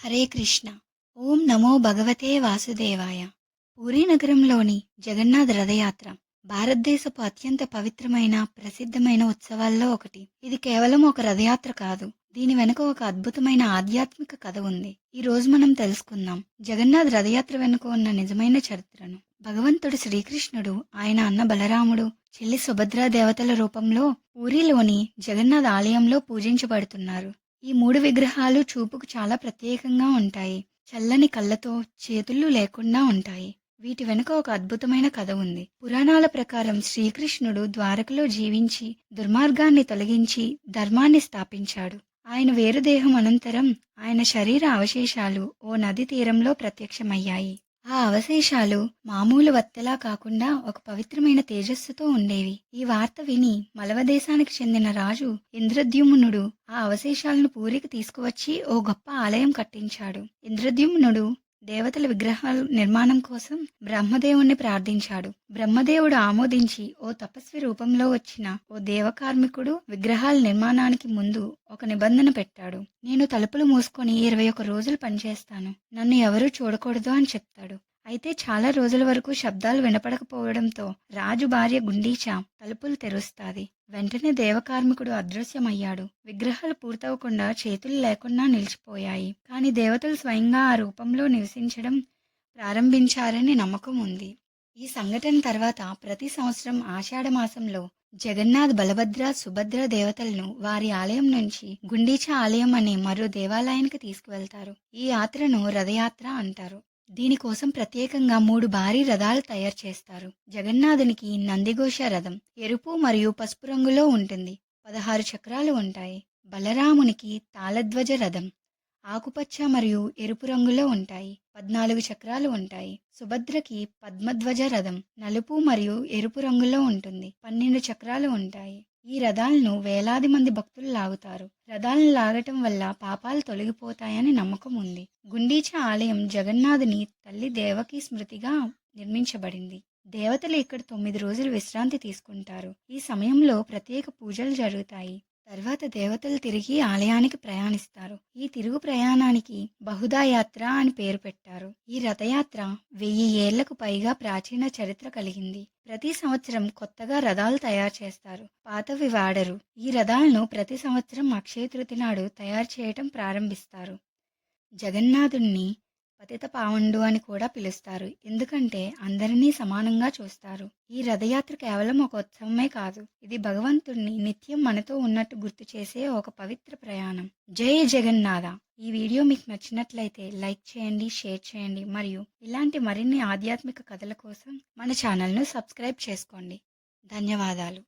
హరే కృష్ణ. ఓం నమో భగవతే వాసుదేవాయ. పూరీ నగరంలోని జగన్నాథ్ రథయాత్ర భారతదేశపు అత్యంత పవిత్రమైన ప్రసిద్ధమైన ఉత్సవాల్లో ఒకటి. ఇది కేవలం ఒక రథయాత్ర కాదు దీని వెనుక ఒక అద్భుతమైన ఆధ్యాత్మిక కథ ఉంది. ఈ రోజు మనం తెలుసుకుందాం. జగన్నాథ్ రథయాత్ర వెనుక ఉన్న నిజమైన చరిత్రను. భగవంతుడు శ్రీకృష్ణుడు ఆయన అన్న బలరాముడు చెల్లి సుభద్రా దేవతల రూపంలో పూరిలోని జగన్నాథ్ ఆలయంలో పూజించబడుతున్నారు. ఈ మూడు విగ్రహాలు చూపుకు చాలా ప్రత్యేకంగా ఉంటాయి. చల్లని కళ్ళతో చేతులు లేకుండా ఉంటాయి. వీటి వెనుక ఒక అద్భుతమైన కథ ఉంది. పురాణాల ప్రకారం శ్రీకృష్ణుడు ద్వారకలో జీవించి దుర్మార్గాన్ని తొలగించి ధర్మాన్ని స్థాపించాడు. ఆయన వేరుదేహం అనంతరం ఆయన శరీర అవశేషాలు ఓ నది తీరంలో ప్రత్యక్షమయ్యాయి. ఆ అవశేషాలు మామూలు వత్తెలా కాకుండా ఒక పవిత్రమైన తేజస్సుతో ఉండేవి. ఈ వార్త విని మలవదేశానికి చెందిన రాజు ఇంద్రద్యుమ్నుడు ఆ అవశేషాలను పూరికి తీసుకువచ్చి ఓ గొప్ప ఆలయం కట్టించాడు. ఇంద్రద్యుమ్నుడు దేవతల విగ్రహాల నిర్మాణం కోసం బ్రహ్మదేవుణ్ణి ప్రార్థించాడు. బ్రహ్మదేవుడు ఆమోదించి ఓ తపస్వి రూపంలో వచ్చిన ఓ దేవకార్మికుడు విగ్రహాల నిర్మాణానికి ముందు ఒక నిబంధన పెట్టాడు. నేను తలుపులు మూసుకొని ఇరవై ఒక రోజులు పనిచేస్తాను. నన్ను ఎవరూ చూడకూడదు అని చెప్తాడు. అయితే చాలా రోజుల వరకు శబ్దాలు వినపడకపోవడంతో రాజు భార్య గుండీచా తలుపులు తెరుస్తాది. వెంటనే దేవకార్మికుడు అదృశ్యమయ్యాడు. విగ్రహాలు పూర్తవకుండా చేతులు లేకుండా నిలిచిపోయాయి. కానీ దేవతలు స్వయంగా ఆ రూపంలో నివసించడం ప్రారంభించారని నమ్మకం ఉంది. ఈ సంఘటన తర్వాత ప్రతి సంవత్సరం ఆషాఢ మాసంలో జగన్నాథ్ బలభద్ర సుభద్ర దేవతలను వారి ఆలయం నుంచి గుండీచా ఆలయం అనే మరో దేవాలయానికి తీసుకువెళ్తారు. ఈ యాత్రను రథయాత్ర అంటారు. దీనికోసం ప్రత్యేకంగా మూడు భారీ రథాలు తయారు చేస్తారు. జగన్నాథునికి నందిఘోష రథం ఎరుపు మరియు పసుపు రంగులో ఉంటుంది. పదహారు చక్రాలు ఉంటాయి. బలరామునికి తాళధ్వజ రథం ఆకుపచ్చ మరియు ఎరుపు రంగులో ఉంటాయి. పద్నాలుగు చక్రాలు ఉంటాయి. సుభద్రకి పద్మధ్వజ రథం నలుపు మరియు ఎరుపు రంగులో ఉంటుంది. పన్నెండు చక్రాలు ఉంటాయి. ఈ రథాలను వేలాది మంది భక్తులు లాగుతారు. రథాలను లాగటం వల్ల పాపాలు తొలగిపోతాయని నమ్మకం ఉంది. గుండీచ ఆలయం జగన్నాథుని తల్లి దేవకి స్మృతిగా నిర్మించబడింది. దేవతలు ఇక్కడ తొమ్మిది రోజులు విశ్రాంతి తీసుకుంటారు. ఈ సమయంలో ప్రత్యేక పూజలు జరుగుతాయి. తర్వాత దేవతలు తిరిగి ఆలయానికి ప్రయాణిస్తారు. ఈ తిరుగు ప్రయాణానికి బహుదా యాత్ర అని పేరు పెట్టారు. ఈ రథయాత్ర వెయ్యి ఏళ్ళకు పైగా ప్రాచీన చరిత్ర కలిగింది. ప్రతి సంవత్సరం కొత్తగా రథాలు తయారు చేస్తారు. పాతవి వాడరు. ఈ రథాలను ప్రతి సంవత్సరం అక్షయ తృతి నాడు తయారు చేయటం ప్రారంభిస్తారు. జగన్నాథుణ్ణి పతిత పావండు అని కూడా పిలుస్తారు. ఎందుకంటే అందరినీ సమానంగా చూస్తారు. ఈ రథయాత్ర కేవలం ఒక ఉత్సవమే కాదు. ఇది భగవంతుణ్ణి నిత్యం మనతో ఉన్నట్టు గుర్తు చేసే ఒక పవిత్ర ప్రయాణం. జై జగన్నాథ. ఈ వీడియో మీకు నచ్చినట్లయితే లైక్ చేయండి షేర్ చేయండి మరియు ఇలాంటి మరిన్ని ఆధ్యాత్మిక కథల కోసం మన ఛానల్ను సబ్స్క్రైబ్ చేసుకోండి. ధన్యవాదాలు.